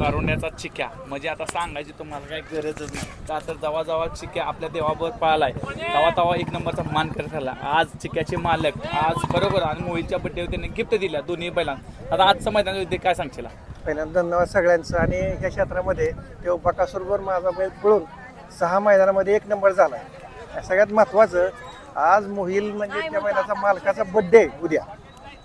कारुण्याचा चिक्या. म्हणजे आता सांगायची तुम्हाला काही गरजच नाही. का तर जवा जवा चिक्या आपल्या देवावर पाळलाय तवा तवा एक नंबरचा मान करत झाला आज चिक्याचे मालक आज बरोबर आणि मोहितच्या बड्डेवर त्यांनी गिफ्ट दिल्या दोन्ही बैलांना. आता आजचं मैदान ते काय सांगशील? पहिल्यांदा धन्यवाद सगळ्यांचं. आणि ह्या क्षेत्रामध्ये तो बकासूरवर माझा बैल पळून सहा मैदानामध्ये एक नंबर झाला आहे सगळ्यात महत्त्वाचं आज मोहिल म्हणजे त्या बैलाचा मालकाचा बड्डे आहे उद्या.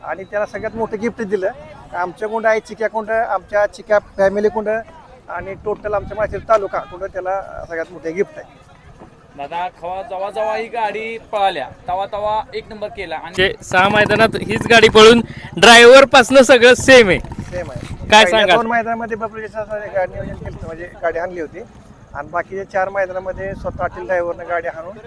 आणि त्याला सगळ्यात मोठं गिफ्ट दिलं. आमच्या कुंड आहे चिक्या कुंड आमच्या चिक्या फॅमिली कुंड आणि टोटल आमच्या माथेर तालुका कुंड त्याला सगळ्यात मोठे गिफ्ट आहे. दादा खवा जवा जवा ही गाडी पळाल्या. तवा तवा एक नंबर केला आणि म्हणजे सहा मैदानात हीच गाडी पळून ड्रायव्हर पासनं सगळं सेम आहे. सेम आहे. काय पहिल्या सांगाल? दोन मैदानामध्ये गाडी नियोजन केलं होतं, म्हणजे गाडी आणली होती. आणि बाकीच्या चार मैदानामध्ये स्वतः अटील ड्रायव्हरनं गाडी आणून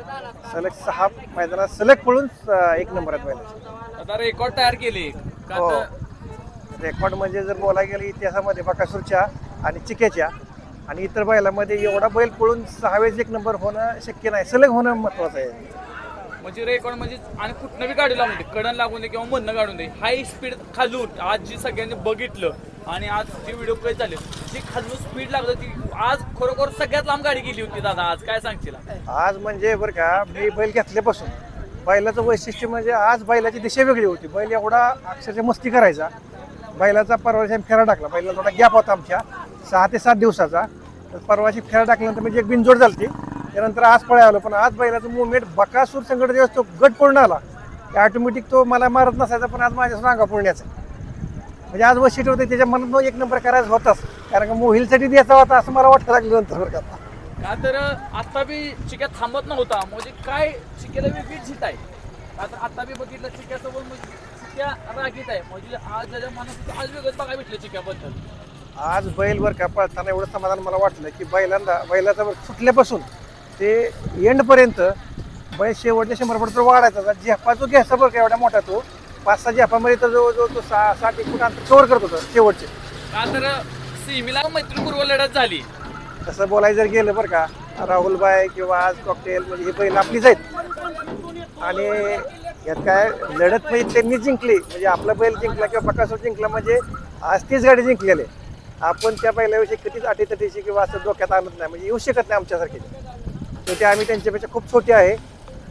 सलग सहा मैदानात सलग पळून अं, एक नंबर आहेत बैलाचे आता रेकॉर्ड तयार केली. का हो. तर रेकॉर्ड म्हणजे जर बोलायला गेलं इतिहासामध्ये बकासूरच्या आणि चिक्याच्या आणि इतर बैलामध्ये एवढा बैल पळून सहा वेळेस एक नंबर होणं शक्य नाही. सलग होणं महत्वाचं आहे. म्हणजे रेकॉर्ड म्हणजे आणि कुठनं बी गाडी लागून दे कडन लागून दे किंवा मधनं काढून दे हाय स्पीड खालून आज जी सगळ्यांनी बघितलं आणि आज जे व्हिडिओ काही झाले जी खालून स्पीड लागत होती आज खरोखर सगळ्यात लांब गाडी गेली होती दादा आज काय सांगशील? आज म्हणजे बरं का मी बैल घेतल्यापासून बैलाचं वैशिष्ट्य म्हणजे आज बैलाची दिशा वेगळी होती. बैल एवढा अक्षरशः मस्ती करायचा. बैलाचा परवाशी आम्ही फेरा टाकला. बैलाला थोडा गॅप होता आमच्या. सहा ते सात दिवसाचा. तर परवाशी फेरा टाकल्यानंतर म्हणजे एक बिनजोड झाली त्यानंतर आज पळा आलो पण आज बैलाचं मुवमेंट बकासूर संकट दिवस तो गट पळून आला. ऑटोमॅटिक तो मला मारत नसायचा पण आज माझ्या रांगा पळण्याचा म्हणजे आज वैशिष्ट्य होते त्याच्या मनात एक नंबर करायचा होताच. कारण का मोहिलसाठी द्यायचा होता असं मला वाटतं लागलं नंतर बरं का. का तर आता बी चिक्या थांबत नव्हता. म्हणजे काय चिक्याला वेगळी झीट आहे? आता आता बी बघितलं चिक्यासोबत म्हणजे चिक्या रागीत आहे. म्हणजे आज मनात आज वेगळंच बघायला भेटलं चिक्याबद्दल. आज बैल वर का पळताना एवढं समाधान मला वाटलं की बैलांना बैलाचा वर सुटल्यापासून ते एंडपर्यंत बैल शेवटच्या शंभर फूट वाढायचा. झेपा जो घ्यायचा बरं का एवढा मोठा तो पाच सहा झेपामध्ये तर जवळजवळ तो सहा साठ एक फूट अंतर कव्हर करत होता शेवटचे. का तर सीमीला मैत्रीपूर्व लढत झाली. तसं बोलायला जर गेलं बरं का राहुलबाई किंवा आज कॉकटेल म्हणजे ही बैल आपलीच आहेत. आणि यात काय लढत म्हणजे त्यांनी जिंकली म्हणजे आपला बैल जिंकला किंवा बकासूर जिंकला म्हणजे आज तीच गाडी जिंकलेली आहे. आपण त्या बैलाविषयी कधीच अटीतटीशी किंवा असं डोक्यात आणत नाही म्हणजे येऊ शकत नाही आमच्यासारखे तर ते आम्ही त्यांच्यापेक्षा खूप छोटे आहे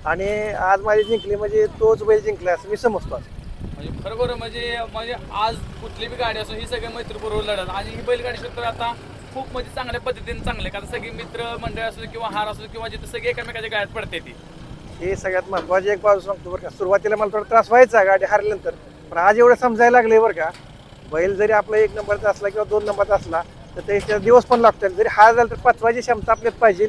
आणि आज माझी जिंकली म्हणजे तोच बैल जिंकला असं मी समजतो आज. म्हणजे खरोखर म्हणजे म्हणजे आज कुठली बी गाडी असो ही सगळी मैत्रीपूर्व लढत आणि ही बैलगाडी क्षेत्र आता खूप म्हणजे चांगल्या पद्धतीने चांगले कारण सगळी मित्र मंडळ असो किंवा हार असो किंवा जिथे सगळे एकमेकाच्या गाड्यात पडते ती हे सगळ्यात महत्वाची एक बाजू सांगतो बरं का. सुरुवातीला मला थोडा त्रास व्हायचा गाडी हारल्यानंतर. पण आज एवढं समजायला लागले बरं का. बैल जरी आपला एक नंबरचा असला किंवा दोन नंबरचा असला तर त्याच्या दिवस पण लागतात जरी हार झाला तर पचवायची क्षमता आपल्यात पाहिजे.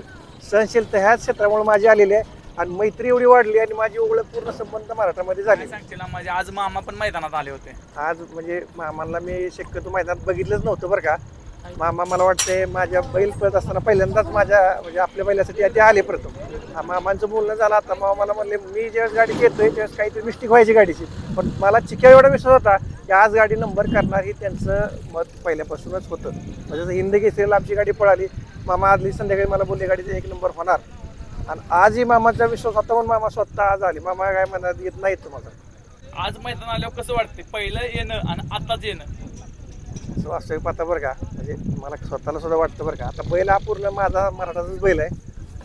सहनशीलता ह्याच क्षेत्रामुळे माझी आलेली आहे. आणि मैत्री एवढी वाढली आणि माझी ओळख पूर्ण संबंध महाराष्ट्रामध्ये झाली. म्हणजे आज मामा पण मैदानात आले होते. आज म्हणजे मामाला मी शक्यतो मैदानात बघितलंच नव्हतं बरं का. मामा मला वाटते माझ्या बैल पळत असताना पहिल्यांदाच माझ्या म्हणजे आपल्या बैलासाठी ते आले प्रथम हा मामांचं बोलणं झालं आता मामा मला म्हणले मी ज्यावेळेस गाडी घेतोय त्यावेळेस काहीतरी मिस्टेक व्हायची गाडीची. पण मला चिक्या एवढा विश्वास होता की आज गाडी नंबर करणार ही त्यांचं मत पहिल्यापासूनच होतं. म्हणजे जसं हिंद केसरीला आमची गाडी पळाली. मामा आजली संध्याकाळी मला बोलले गाडीचे एक नंबर होणार. आणि आजही मामाचा विश्वास होता म्हणून मामा स्वतः आज आले. मामा काय म्हणत येत नाहीत तुम्हाला. आज मैदान आल्यावर कसं वाटते पहिलं येणं आणि आताच येणं. असं वास्तविक पाहता बरं का. म्हणजे मला स्वतःला सुद्धा वाटतं बरं का. आता बैल हा पूर्ण माझा मराठाचाच बैल आहे.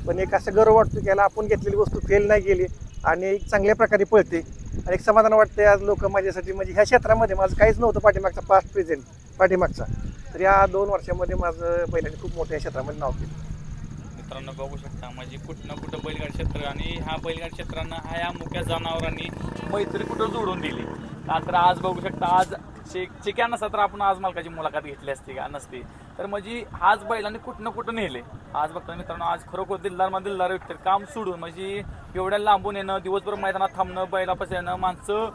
पण एक असं गर्व वाटतो की याला आपण घेतलेली वस्तू फेल नाही गेली आणि एक चांगल्या प्रकारे पळते. आणि एक समाधान वाटते आज लोक माझ्यासाठी. म्हणजे ह्या क्षेत्रामध्ये माझं काहीच नव्हतं पाठीमागचा पास्ट प्रेझेंट पाठीमागचा. तर या दोन वर्षामध्ये माझं बैलाने खूप मोठ्या क्षेत्रामध्ये नाव केलं. मित्रांनो बघू शकता म्हणजे कुठं ना कुठं बैलगाडी क्षेत्र आणि ह्या बैलगाडी क्षेत्रांना ह्या या मुक्या जनावरांनी मैत्री कुठं जोडून दिली? का तर आज बघू शकता आज शे चिक्या नसता तर आपण आज मालकाची मुलाखत घेतली असती का? नसती. तर म्हणजे आज बैलांनी कुठं ना कुठं नेले? आज बघता मित्रांनो आज खरोखर दिलदार मग दिलदार व्यक्ती. काम सोडून म्हणजे एवढ्या लांबून येणं दिवसभर मैदानात थांबणं बैलापासून येणं माणसं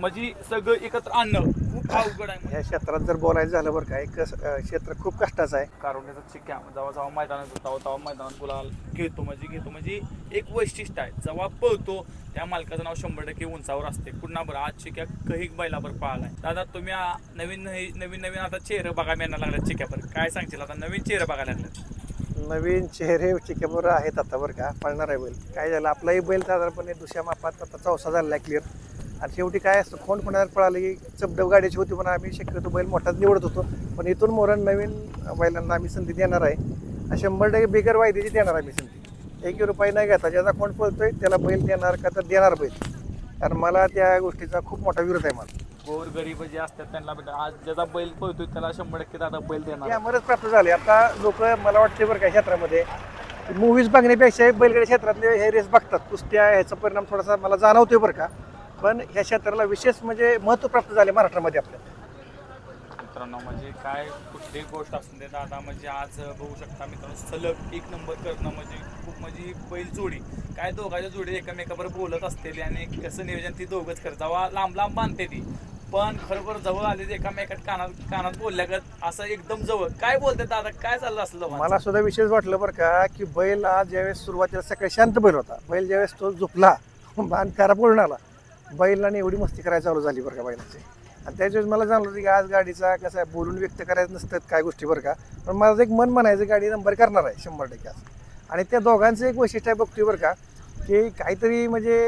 म्हणजे सगळं एकत्र आणणं खूप अवघड आहे ह्या क्षेत्रात जर बोलायचं झालं बरं का एक अं, क्षेत्र खूप कष्टाचं आहे. कारुण्याचा चिक्क्या जेव्हा जेव्हा मैदानात होता तेव्हा मैदानात गुलाल घेतो म्हणजे घेतो म्हणजे एक वैशिष्ट्य आहे. जेव्हा पळतो त्या मालकाचं नाव शंभर टक्के उंचावर असते. पुन्हा बरं आज चिक्या कही बैलावर पाळलाय दादा तुम्ही नवीन नवीन नवीन आता चेहरे बघायला मिळायला लागला चिक्यावर काय सांगशील? आता नवीन चेहरे बघायला लागले नवीन चेहरे चिकेबर आहेत आता बरं का पळणार आहे बैल. काय झालं? आपलाही बैल साधारणपणे दुसऱ्या मापात आता चौसा झालेला आहे क्लिअर आणि शेवटी काय असतं खोंड कोणाला पळालं की चबडब गाडीची होती पण आम्ही शक्यतो बैल मोठाच निवडत होतो. पण इथून मोरण नवीन बैलांना आम्ही संधी देणार आहे. शंभर टक्के बिगर वायदेची देणार आम्ही संधी. एक रुपये नाही घेता ज्याचा खोंड पळतोय त्याला बैल देणार का तर देणार बैल. कारण मला त्या गोष्टीचा खूप मोठा विरोध आहे मला. गोर गरीब जे असतात त्यांना भेट आज ज्याचा बैल पळतोय त्याला शंभर टक्के दादा बैल देणार. आम्हालाच प्राप्त झाले. आता लोक मला वाटते बरं का क्षेत्रामध्ये मूवीज बघण्यापेक्षा बैलगाडी क्षेत्रातले हे रेस बघतात. कुस्त्या ह्याचा परिणाम थोडासा मला जाणवतोय बरं का. पण ह्या क्षेत्राला विशेष म्हणजे महत्त्व प्राप्त झाले महाराष्ट्रामध्ये आपल्या. मित्रांनो म्हणजे काय कुठलीही गोष्ट असू दे दादा म्हणजे आज बघू शकता मित्रांनो सलग एक नंबर करणं म्हणजे खूप म्हणजे बैल जोडी. काय दोघांच्या जोडी एकमेकाबरोबर बोलत असते आणि कसं नियोजन ती दोघंच करत जेव्हा लांब लांब बांधते ती. पण खरोखर जवळ आले ते एकामेकात कानात कानात बोलल्यागत असं एकदम जवळ. काय बोलते दादा? काय चाललं असलं? मला सुद्धा विशेष वाटलं बरं का की बैल आज ज्यावेळेस सुरुवातीला सकाळी शांत बैल होता. बैल ज्यावेळेस तो झोपला बाण करा बोलून आला. बैलाने एवढी मस्ती करायला चालू झाली बरं का बैलाची. आणि त्याच्यावेळेस मला जाणलं होतं की आज गाडीचा कसं आहे बोलून व्यक्त करायचं नसतात काय गोष्टी बरं का. पण माझं एक मन म्हणायचं गाडी नंबर करणार आहे शंभर टक्के आज आणि त्या दोघांचं एक वैशिष्ट्य आहे बघतोय बरं का की काहीतरी म्हणजे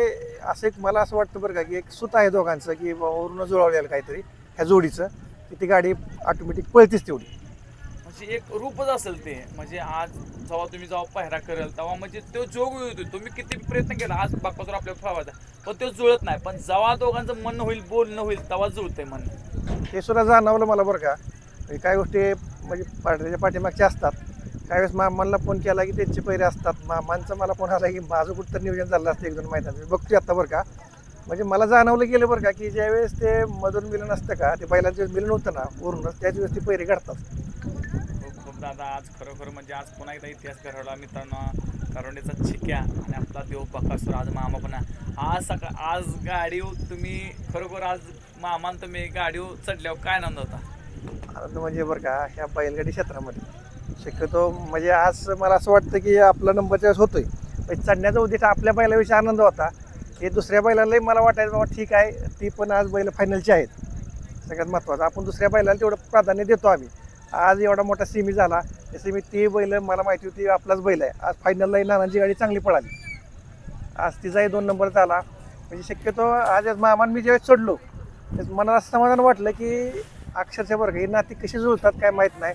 असं एक मला असं वाटतं बरं का की एक सुत आहे दोघांचं की वरून जुळवलेलं काहीतरी ह्या जोडीचं की ती गाडी ऑटोमॅटिक पळतीच तेवढी. म्हणजे एक रूपच असेल ते. म्हणजे आज जेव्हा तुम्ही जेव्हा पायरा करेल तेव्हा म्हणजे तो जोग होतो तुम्ही किती प्रयत्न केला आज बापासून आपल्याला ठेवायचा. पण तो जुळत नाही. पण जेव्हा दोघांचं मन होईल बोलणं होईल तेव्हा जुळतंय मन. हे सुद्धा जाणवलं मला बरं का. म्हणजे काय गोष्टी म्हणजे पाठीच्या पाठीमागच्या असतात. काही वेळेस मामांना फोन केला की त्यांचे पैरे असतात. मामांचा मला फोन आला की माझं कुठं नियोजन झालं असतं एक दोन महिन्यात मी बघतोय आता बरं का. म्हणजे मला जाणवलं गेलं बरं का की ज्यावेळेस ते मधून मिलन असतं का ते पहिला मिलन होतं ना वरूनच त्याच वेळेस ते पैरे काढतात दादा आज खरोखर म्हणजे आज पुन्हा एकदा इतिहास घडवला मित्रांनो. करोंडेचा चिक्या आणि आपला देव बकासूर आज मामा पण आहे. आज सकाळ आज गाडीवर तुम्ही खरोखर आज मामान तुम्ही गाडीवर चढल्यावर काय आनंद होता? आनंद म्हणजे बरं का ह्या बैलगाडी क्षेत्रामध्ये. शक्यतो म्हणजे आज मला असं वाटतं की आपला नंबर त्यावेळेस होतोय. पण चढण्याचा उद्देश आपल्या बैलाविषयी आनंद होता. हे दुसऱ्या बैलालाही मला वाटायचं बाबा ठीक आहे ती पण आज बैल फायनलची आहेत. सगळ्यात महत्त्वाचं आपण दुसऱ्या बैलाला तेवढं प्राधान्य देतो आम्ही. आज एवढा मोठा सेमी झाला. त्या सेमी ती बैल मला माहिती होती आपलाच बैल आहे. आज फायनललाही नानांची गाडी चांगली पळाली. आज तिचाही दोन नंबर झाला. म्हणजे शक्यतो आज मामान मी ज्यावेळेस चढलो त्याच असं समाधान वाटलं की अक्षरशः बरं हे ही नाती कशी जुळतात काय माहीत नाही.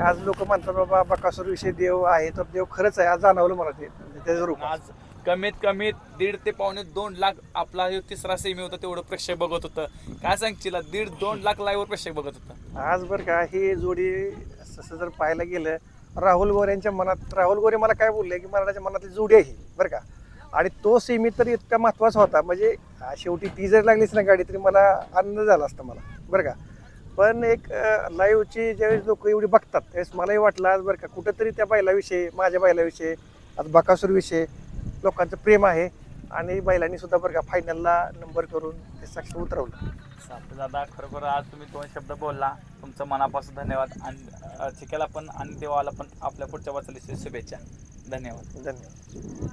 आज लोक म्हणतात बाबा बकासूर विषयी देव आहे तर देव खरंच आहे. आज जाणवलं मला ते त्याचं रूप. आज कमीत कमी दीड ते पावणे दोन लाख आपला जो तिसरा सेमी होता तेवढं प्रेक्षक बघत होतं. काय सांगशील दीड दोन लाख लाईव्ह प्रेक्षक बघत होतं. आज बरं का ही जोडी तसं जर पाहायला गेलं राहुल गोरे यांच्या मनात राहुल गोरे मला काय बोलले की मराठाच्या मनातली जोडी आहे बरं का? आणि तो सेमी तर इतका महत्त्वाचा होता म्हणजे शेवटी ती जर लागलीच ना गाडी तरी मला आनंद झाला असता मला बरं का? पण एक लाईव्हची ज्यावेळेस लोक एवढी बघतात त्यावेळेस मलाही वाटलं आज बरं का कुठंतरी त्या बैलाविषयी माझ्या बैलाविषयी आज बकासूरविषयी लोकांचं प्रेम आहे. आणि बैलांनी सुद्धा बरं का फायनलला नंबर करून ते साक्ष उतरवलं. दादा खरोखर आज तुम्ही दोन शब्द बोलला. तुमचं मनापासून धन्यवाद. आणि अं, चिक्याला पण आणि देवाला पण आपल्या पुढच्या वाचलीची शुभेच्छा. धन्यवाद. धन्यवाद.